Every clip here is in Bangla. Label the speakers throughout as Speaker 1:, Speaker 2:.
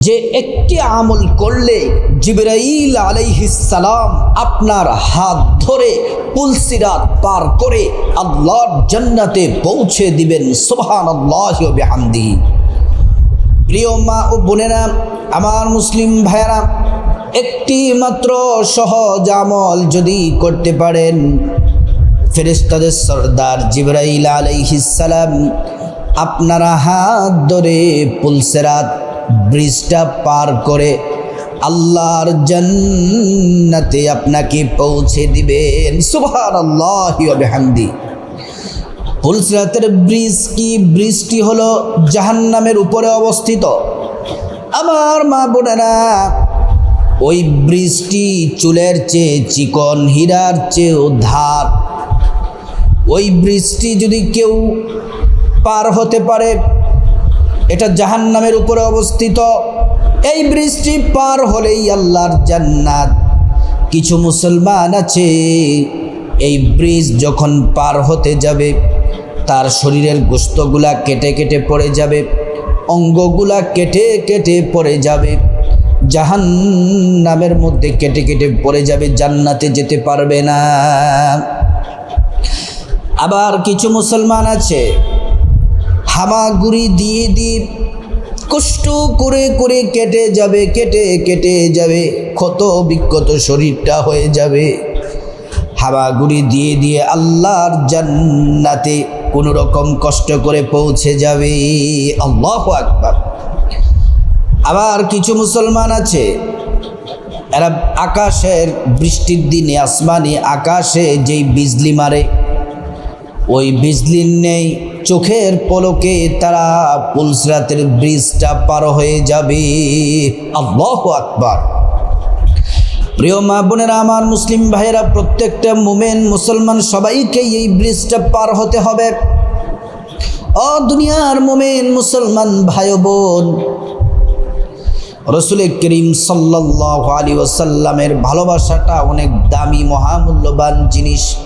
Speaker 1: যে একটি আমল করলে জিবরাইল আলাইহিসালাম আপনার হাত ধরে পুলসিরাত পার করে আল্লাহর জান্নাতে পৌঁছে দিবেন সুবহান আল্লাহ প্রিয় মা ও বোনেরা, আমার মুসলিম ভাইয়েরা, একটি মাত্র সহজ আমল যদি করতে পারেন ফেরেস্তাদের সর্দার জিবরাইল আলাইহিসালাম আপনারা হাত ধরে পুলসেরাত ব্রিজটা পার করে আল্লাহর জান্নাতে আপনাকে পৌঁছে দিবেন। সুবহান আল্লাহ হামদি পুলসিরাতের ব্রিজ কি? ব্রিজটি হলো জাহান্নামের উপরে অবস্থিত। আমার মা বোনেরা, ওই ব্রিজটি চুলের চেয়ে চিকন, হীরার চেয়েও ধার। ওই ব্রিজটি যদি কেউ পার হতে পারে এটা জাহান্নামের উপরে অবস্থিত। এই ব্রিজটি পার হলেই আল্লাহর জান্নাত। কিছু মুসলমান আছে, এই ব্রিজ যখন পার হতে যাবে, তার শরীরের গোস্তগুলা কেটে কেটে পড়ে যাবে, অঙ্গগুলা কেটে কেটে পড়ে যাবে। জাহান নামের মধ্যে কেটে কেটে পড়ে যাবে, জান্নাতে যেতে পারবে না। আবার কিছু মুসলমান আছে হামাগুড়ি দিয়ে দিয়ে কষ্ট করে করে কেটে যাবে, কেটে কেটে যাবে, ক্ষত বিক্ষত শরীরটা হয়ে যাবে। হামাগুড়ি দিয়ে দিয়ে আল্লাহর জান্নাতে কোনো রকম কষ্ট করে পৌঁছে যাবে। আল্লাহ আকবার। আবার কিছু মুসলমান আছে, এরা আকাশের বৃষ্টির দিনে, আসমানে, আকাশে যেই বিজলি মারে, ওই বিজলির নেই চোখের পলকে তারা পুলসরাতের ব্রিজটা পার হয়ে যাবে। আল্লাহ আকবার। প্রিয় মা বোনেরা, আমার মুসলিম ভাইয়েরা, প্রত্যেকটা মোমেন, মুসলমান সবাইকে এই ব্রিজটা পার হতে হবে। ও দুনিয়ার মোমেন, মুসলমান ভাই বোন রসুল করিম সাল্লাহ আলী ওসাল্লামের ভালোবাসাটা অনেক দামি, মহামূল্যবান জিনিস।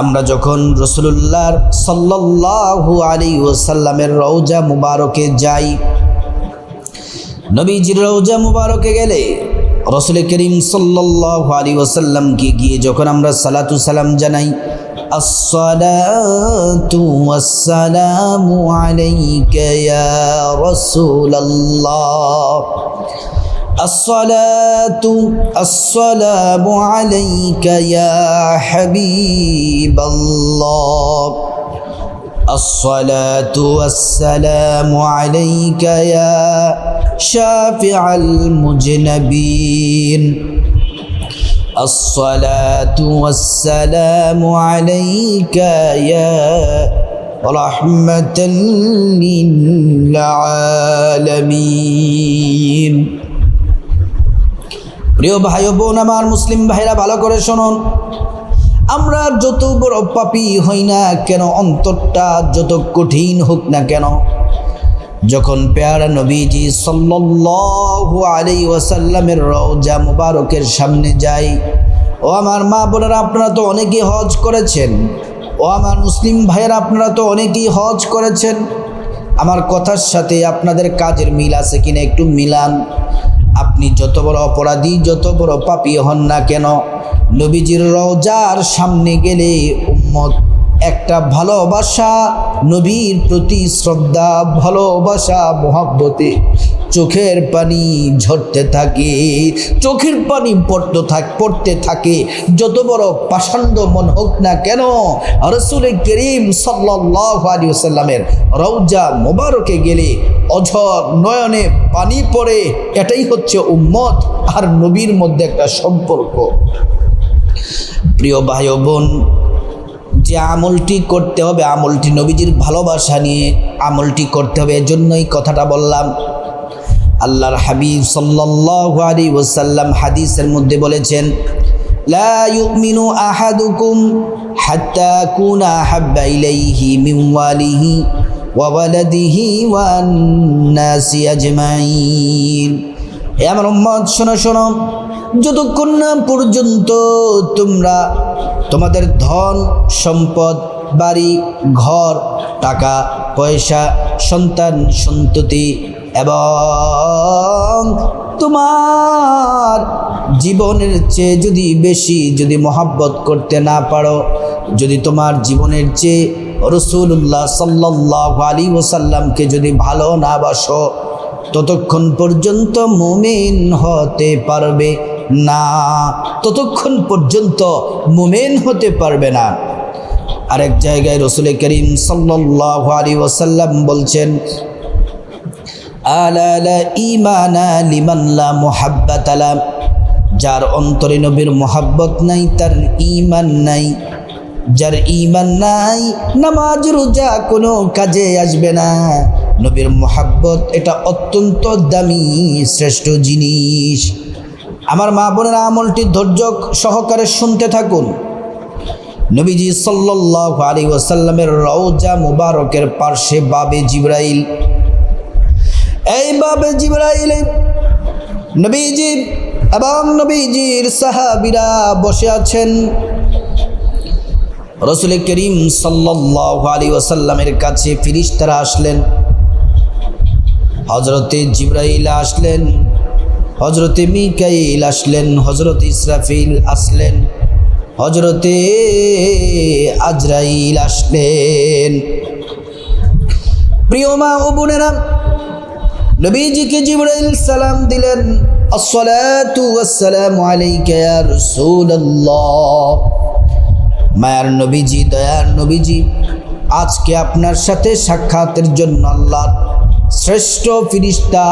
Speaker 1: আমরা যখন রসুল্লাহ সাল্লাহ আলী ওসাল্লামের রৌজা মুবারকে যাই, নবীজির রৌজা মুবারকে গেলে রসুল করিম সাল্লাহ আলী ওসাল্লামকে গিয়ে যখন আমরা সালাতু সালাম জানাই আসসালামু আলাইকা ইয়া রাসূলুল্লাহ। الصلاة السلام عليك يا حبيب الله. الصلاة والسلام عليك يا شافع المجنبين. الصلاة والسلام عليك يا رحمة للعالمين. প্রিয় ভাই বোন, আমার মুসলিম ভাইরা, ভালো করে শুনুন। আমরা যত বড় পাপি হই না কেন, অন্তরটা যত কঠিন হোক না কেন, যখন পেয়ারা নবীজি সাল্লাল্লাহু আলাইহি ওয়াসাল্লামের রওজা মুবারকের সামনে যাই, ও আমার মা বোনেরা, আপনারা তো অনেকেই হজ করেছেন। ও আমার মুসলিম ভাইয়েরা, আপনারা তো অনেকেই হজ করেছেন। আমার কথার সাথে আপনাদের কাজের মিল আছে কিনা একটু মিলান। আপনি যত বড় অপরাধী, যত বড় পাপি হন না কেন, নবীজির রওজার সামনে গেলে উম্মত একটা ভালোবাসা, নবীর প্রতি শ্রদ্ধা, ভালোবাসা, মহাব্বতে চোখের পানি ঝরতে থাকে, চোখের পানি পড়তে থাক পড়তে থাকে। যত বড় পাষাণ্ড মন হোক না কেন, রসুল করিম সাল্লাহ আলী সাল্লামের রৌজা মোবারকে গেলে অঝর নয়নে পানি পড়ে। এটাই হচ্ছে উম্মত আর নবীর মধ্যে একটা সম্পর্ক। প্রিয় ভাই বোন যে আমলটি করতে হবে, আমলটি নবীজির ভালোবাসা নিয়ে আমলটি করতে হবে, এজন্যই কথাটা বললাম। আল্লাহর হাবিব সাল্লাল্লাহু আলাইহি ওয়াসাল্লাম হাদিসের মধ্যে বলেছেন, লা ইউমিনু আহাদুকুম হাত্তা কুনা হাব্বা ইলাইহি মিন ওয়ালিহি ওয়া ওয়ালাদিহি ওয়ান নাসি আজমাইন। এ আমার উম্মত, শোনো শোনো, যতক্ষণ না পর্যন্ত তোমরা তোমাদের ধন, সম্পদ, বাড়ি, ঘর, টাকা, পয়সা, সন্তান, সন্ততি এবং তোমার জীবনের চেয়ে যদি বেশি যদি মহাব্বত করতে না পারো, যদি তোমার জীবনের চেয়ে রসুল্লাহ সাল্লাহ আলী ওসাল্লামকে যদি ভালো না বাসো, ততক্ষণ পর্যন্ত মুমিন হতে পারবে না। ততক্ষণ পর্যন্ত মুমিন হতে পারবে না। আরেক জায়গায় রসুল করিম সাল্লাহ আলী ওসাল্লাম বলছেন যার অন্তরে নবীর মোহাব্বত নাই, তার ইমান নাই। যার ইমান নাই, নামাজ, রোজা কোনো কাজে আসবে না। নবীর মোহাব্বত এটা অত্যন্ত দামি, শ্রেষ্ঠ জিনিস। আমার মা বোনের, আমলটি ধৈর্য সহকারে শুনতে থাকুন। নবীজি সাল্লাহ আলী ওসাল্লামের রওজা মুবারকের পার্শ্বে বাবে জিব্রাইল এই বাবে জিব্রাইল, নবীজি এবং নবীজির সাহাবিরা বসে আছেন। রসুল করিম সাল্লাহ আলী ওসাল্লামের কাছে ফিরিস্তারা আসলেন। হজরতে জিব্রাইল আসলেন হজরতে মিকাইল আসলেন হজরত ইসরাফিল আসলেন হজরতে আজরাইল আসলেন। প্রিয় মা ও বোনেরা নবীজিকে জিবরাইল সালাম দিলেন, আসসালাতু মায়ার নবীজি, দয়ার নবীজি, আজকে আপনার সাথে সাক্ষাতের জন্য আল্লাহর শ্রেষ্ঠ ফিরিস্তা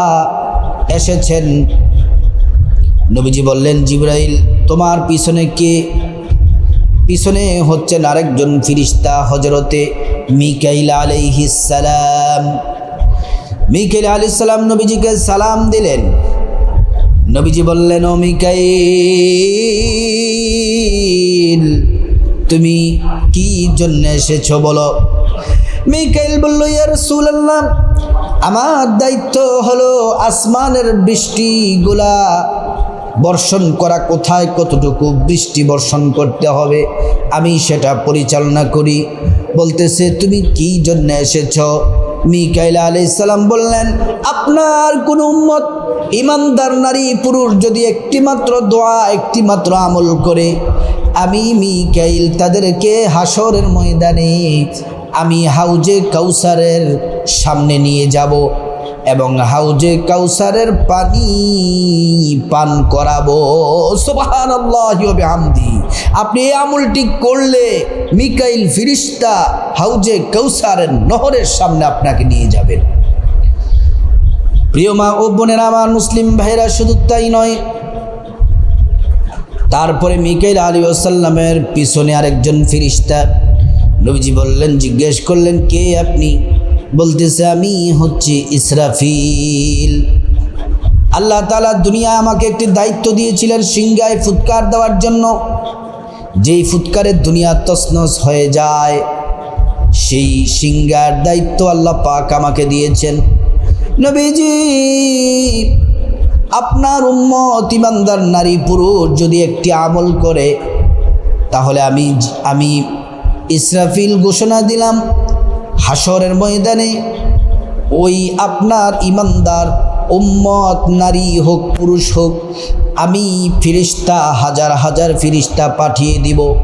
Speaker 1: এসেছেন। নবীজি বললেন, জিব্রাইল, তোমার পিছনে কে? পিছনে হচ্ছেন আরেকজন ফিরিস্তা হজরতে মিকাইল আলাইহিসালাম মিকাইল আলাইহিস সালাম নবীজিকে সালাম দিলেন। নবীজি বললেন, ও তুমি কি জন্য এসেছ বলো? মিকাইল বলল, ইয়া রাসূলুল্লাহ, আমার দায়িত্ব হলো আসমানের বৃষ্টিগুলা বর্ষণ করা, কোথায় কতটুকু বৃষ্টি বর্ষণ করতে হবে, আমি সেটা পরিচালনা করি। বলতেছে, তুমি কি জন্য এসেছ? মিকাইলা ইসালাম বললেন, আপনার কোন উম্মত ইমানদার নারী পুরুষ যদি একটিমাত্র দোয়া, একটিমাত্র আমল করে, আমি মিকাইল তাদেরকে হাসরের ময়দানে, আমি হাউজে কাউসারের সামনে নিয়ে যাব। এবং হাউজে কাউসারের পানি পান করাবো। সোবাহান আপনি এই আমলটি করলে মিকাইল ফিরিস্তা হাউজে কাউসারের নহরের সামনে আপনাকে নিয়ে যাবেন প্রিয় মা ও বোনের, আমার মুসলিম ভাইরা শুধু তাই নয়, তারপরে মিকাইল আলী ওসাল্লামের পিছনে আরেকজন ফিরিস্তা। নবীজি বললেন, জিজ্ঞেস করলেন, কে আপনি? বলতেছে, আমি হচ্ছে ইসরাফিল। আল্লাহ তালা দুনিয়া আমাকে একটি দায়িত্ব দিয়েছিলেন সিংগায় ফুৎকার দেওয়ার জন্য। যেই ফুৎকারের দুনিয়া তসনস হয়ে যায়, সেই সিংগার দায়িত্ব আল্লাহ পাক আমাকে দিয়েছেন। নবীজি, আপনার উম্মত ইমানদার নারী পুরুষ যদি একটি আমল করে, তাহলে আমি আমি ইসরাফিল ঘোষণা দিলাম। হাসরের ময়দানে ওই আপনার ইমানদার উম্মত, নারী হোক, পুরুষ হোক, আমি ফিরিস্তা, হাজার হাজার ফিরিস্তা পাঠিয়ে দিব।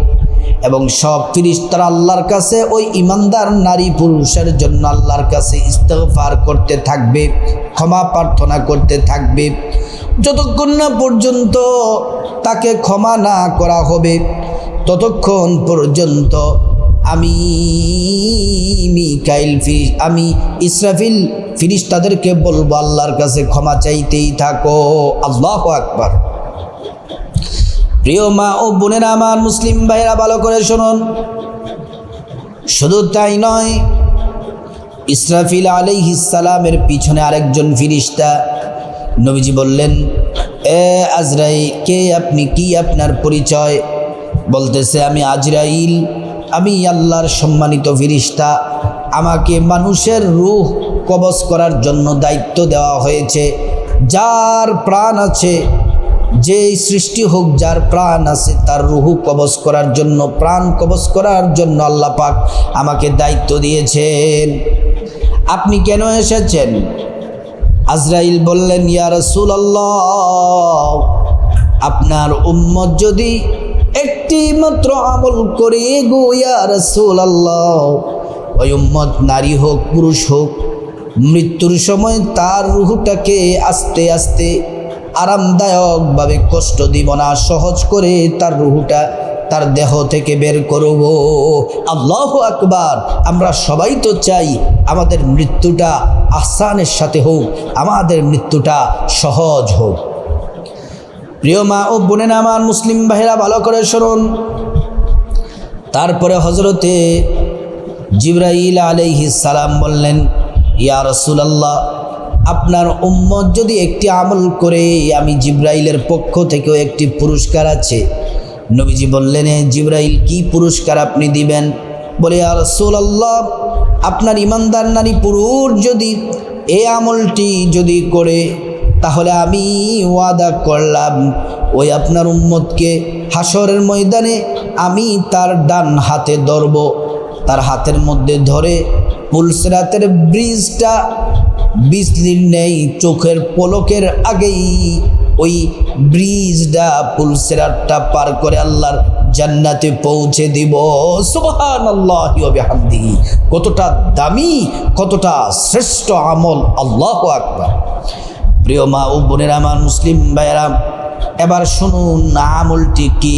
Speaker 1: এবং সব ফিরিস্তার আল্লাহর কাছে, ওই ইমানদার নারী পুরুষের জন্য আল্লাহর কাছে ইস্তফার করতে থাকবে, ক্ষমা প্রার্থনা করতে থাকবে। যতক্ষণ না পর্যন্ত তাকে ক্ষমা না করা হবে, ততক্ষণ পর্যন্ত আমি মিকাইল আমি ইসরাফিল ফিরিস তাদেরকে বলব, আল্লাহর কাছে ক্ষমা চাইতেই থাকো। আল্লাহ আকবার। প্রিয় মা ও বোনেরা আমার মুসলিম ভাইরা ভালো করে শুনুন। শুধু তাই নয়, ইসরাফিল আলাইহিসালামের পিছনে আরেকজন ফিরিস্তা নবীজি বললেন, এ আজরাই কে আপনি? কি আপনার পরিচয়? বলতেছে, আমি আজরাইল। আমি আল্লাহর সম্মানিত ফিরিস্তা, আমাকে মানুষের রুহ কবজ করার জন্য দায়িত্ব দেওয়া হয়েছে। যার প্রাণ আছে, যেই সৃষ্টি হোক, যার প্রাণ আছে, তার রুহু কবজ করার জন্য, প্রাণ কবজ করার জন্য আল্লাহ পাক আমাকে দায়িত্ব দিয়েছেন। আপনি কেন এসেছেন? আজরাইল বললেন, ইয়া রাসূলুল্লাহ, আপনার উম্মত যদি একটি মাত্র আমল করে গো রাসূলুল্লাহ। ওই উম্মত নারী হোক, পুরুষ হোক, মৃত্যুর সময় তার রুহটাকে আস্তে আস্তে আরামদায়কভাবে কষ্ট দিব না, সহজ করে তার রুহুটা তার দেহ থেকে বের করব। আল্লাহ আকবার। আমরা সবাই তো চাই আমাদের মৃত্যুটা আসানের সাথে হোক, আমাদের মৃত্যুটা সহজ হোক। প্রিয় মা ও বোনেরা আমার মুসলিম ভাইরা ভালো করে শুনুন। তারপরে হজরতে জিব্রাইল আলাইহি সালাম বললেন, ইয়া রসুলাল্লাহ, আপনার উম্মত যদি একটি আমল করে, আমি জিব্রাইলের পক্ষ থেকেও একটি পুরস্কার আছে। নবীজি বললেন, "এ জিব্রাইল, কি পুরস্কার আপনি দিবেন? বলে, ইয়া রসুলাল্লাহ, আপনার ইমানদার নারী পুরুষ যদি এই আমলটি যদি করে তাহলে আমি ওয়াদা করলাম, ওই আপনার উম্মতকে হাসরের ময়দানে আমি তার ডান হাতে ধরব। তার হাতের মধ্যে ধরে পুলসরাতের ব্রিজটা বিজলি নেই, চোখের পলকের আগেই ওই ব্রিজটা পুলসেরাতটা পার করে আল্লাহর জান্নাতে পৌঁছে দিব। সুবহান আল্লাহ কতটা দামি, কতটা শ্রেষ্ঠ আমল, আল্লাহ আকবার। প্রিয় মা ও বোনের, আমার মুসলিম ভাইয়েরা, এবার শুনুন আমলটি কি?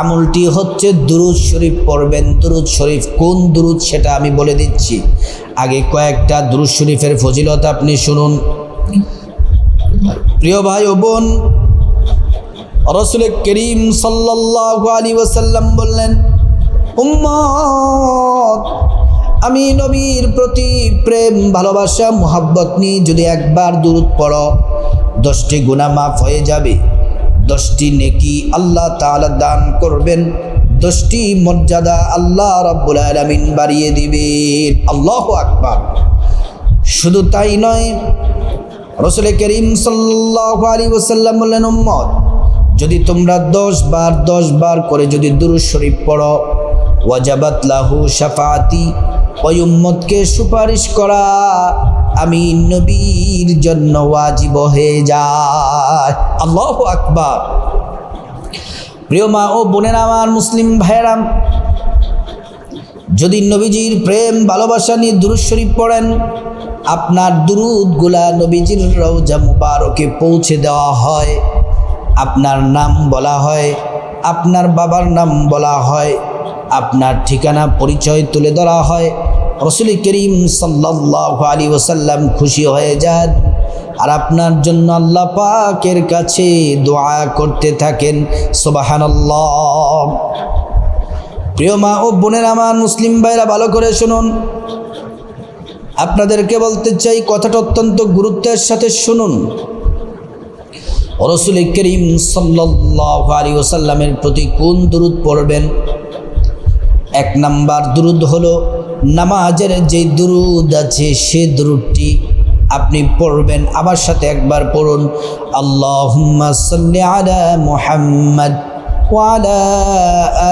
Speaker 1: আমলটি হচ্ছে দুরুদ শরীফ পড়বেন। দুরুদ শরীফ কোন দুরুদ সেটা আমি বলে দিচ্ছি। আগে কয়েকটা দুরুদ শরীফের ফজিলত আপনি শুনুন। প্রিয় ভাই ও বোন রসুল করিম সাল্লাল্লাহু আলী ওসাল্লাম বললেন, উম্মত আমি নবীর প্রতি প্রেম, ভালোবাসা, মোহাব্বত নিয়ে যদি একবার দূরত পড়ো, দশটি গুণা মাফ হয়ে যাবে। দশটি নেকি আল্লাহ তাআলা দান করবেন। দশটি মর্যাদা আল্লাহ রাব্বুল আলামিন বাড়িয়ে দিবেন। আল্লাহ আকবার। শুধু তাই নয়, রসুল করিম সাল্লাল্লাহু আলাইহি ওয়াসাল্লাম বললেন, উম্মত, যদি তোমরা দশ বার দশ বার করে যদি দুরুদ শরীফ পড়ো, ওয়াজাবাত লাহু শাফাতি ওই সুপারিশ করা আমি নবীর জন্য ওয়াজিব হয়ে যায়। আল্লাহ আকবার। প্রিয় মা ও বোনেরা আমার মুসলিম ভাইয়েরাম যদি নবীজির প্রেম, ভালোবাসা নিয়ে দুরুদ শরীফ পড়েন, আপনার দুরুদগুলা নবীজির রওজা মুবারকে পৌঁছে দেওয়া হয়, আপনার নাম বলা হয় আপনার বাবার নাম বলা হয়। আপনার ঠিকানা পরিচয় তুলে ধরা হয়। রসুল করিম সাল্লাহ আলী ওসাল্লাম খুশি হয়ে যান। আর আপনার জন্য আল্লাহ পাকের কাছে দোয়া করতে থাকেন। সোবাহানাল্লাহ। প্রিয় মা ও বোনের, আমার মুসলিম ভাইরা, ভালো করে শুনুন। আপনাদেরকে বলতে চাই, কথাটা অত্যন্ত গুরুত্বের সাথে শুনুন। রসুল করিম সাল্লাহ আলী ওসাল্লামের প্রতি কোন দুরুদ পড়বেন? এক নাম্বার দুরুদ হলো নামাজের যে দুরুদ আছে সে দুরুদটি আপনি পড়বেন। আমার সাথে একবার পড়ুন। আল্লাহ সাল্লি আলা মুহাম্মদ ওয়ালা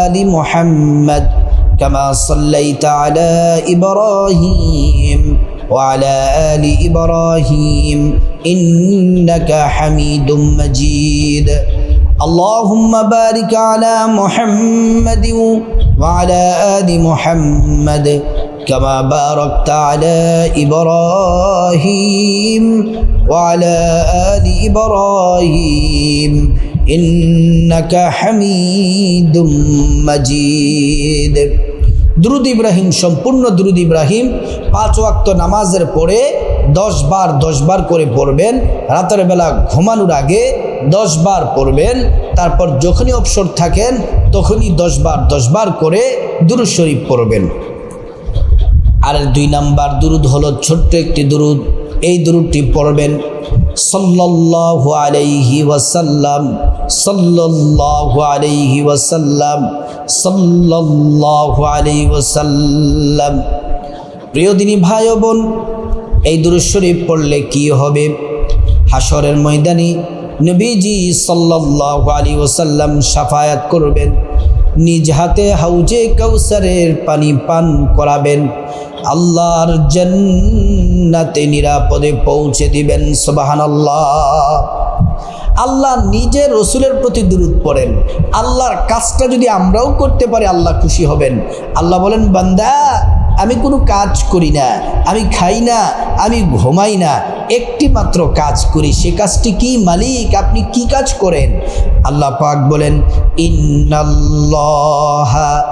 Speaker 1: আলি মুহাম্মদ কামা সাল্লাইতা আলা ইব্রাহিম ওয়ালা আলি ইব্রাহিম إنك حميد مجيد اللهم بارك على محمد وعلى آل محمد كما باركت على إبراهيم وعلى آل إبراهيم إنك حميد مجيد দুরুদ ইব্রাহিম সম্পূর্ণ দুরুদ ইব্রাহিম পাঁচ ওয়াক্ত নামাজের পরে দশ বার দশ বার করে পড়বেন। রাতের বেলা ঘুমানোর আগে দশ বার পড়বেন। তারপর যখনই অবসর থাকেন, তখনই দশ বার দশ বার করে দুরুদ শরীফ পড়বেন। আর দুই নাম্বার দুরুদ হলো ছোট্ট একটি দুরুদ। এই দুরুদটি পড়বেন, সাল্লাল্লাহু আলাইহি ওয়াসাল্লাম, সাল্লাল্লাহু আলাইহি ওয়াসাল্লাম, সাল্লাল্লাহু আলাইহি ওয়াসাল্লাম। প্রিয় দিনী ভাই বোন এই দুরুদ শরীফ পড়লে কি হবে? হাসরের ময়দানে নবীজি সাল্লাল্লাহু আলাইহি ওয়াসাল্লাম সাফায়াত করবেন, নিজ হাতে হাউজে কাউসারের পানি পান করাবেন, আল্লাহর জান্নাতে নিরাপদে পৌঁছে দিবেন, সুবহানাল্লাহ। আল্লাহ নিজে রসুলের প্রতি দূরত পড়েন। আল্লাহর কাজটা যদি আমরাও করতে পারি, আল্লাহ খুশি হবেন। আল্লাহ বলেন, বান্দা, আমি কোনো কাজ করি না, আমি খাই না, আমি ঘুমাই না, একটি মাত্র কাজ করি, সে কাজটি কি মালিক? আপনি কি কাজ করেন? আল্লাহ পাক বলেন, ইন্নাল্লাহা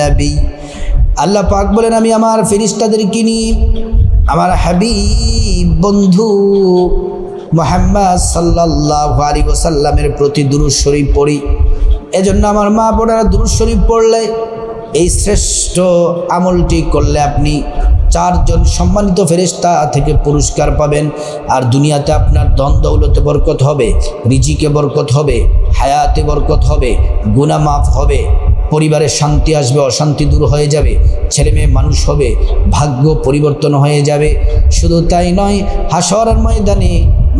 Speaker 1: নবী আল্লাহ পাক বলেন, আমি আমার ফেরিস্তাদের কিনি আমার হাবিব বন্ধু মোহাম্মদ সাল্লাহ আলী ওসাল্লামের প্রতি শরীফ পড়ি। এজন্য আমার মা বোনেরা শরীফ পড়লে এই শ্রেষ্ঠ আমলটি করলে আপনি চারজন সম্মানিত ফেরেস্তা থেকে পুরস্কার পাবেন আর দুনিয়াতে আপনার ধন দৌলতে বরকত হবে, রিজিকে বরকত হবে, হায়াতে বরকত হবে গুনা মাফ হবে। পরিবারের শান্তি আসবে, অশান্তি দূর হয়ে যাবে, ছেলে মেয়ে মানুষ হবে, ভাগ্য পরিবর্তন হয়ে যাবে। শুধু তাই নয় হাসরের ময়দানে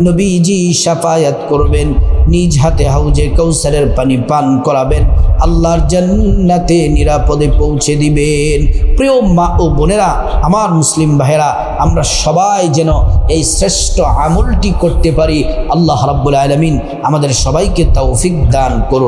Speaker 1: নবীজি সাফায়াত করবেন, নিজ হাতে হাউজে কৌসারের পানি পান করাবেন, আল্লাহর জান্নাতে নিরাপদে পৌঁছে দিবেন। প্রিয় মা ও বোনেরা, আমার মুসলিম ভাইয়েরা, আমরা সবাই যেন এই শ্রেষ্ঠ আমলটি করতে পারি। আল্লাহ রাব্বুল আলমিন আমাদের সবাইকে তৌফিক দান করুন।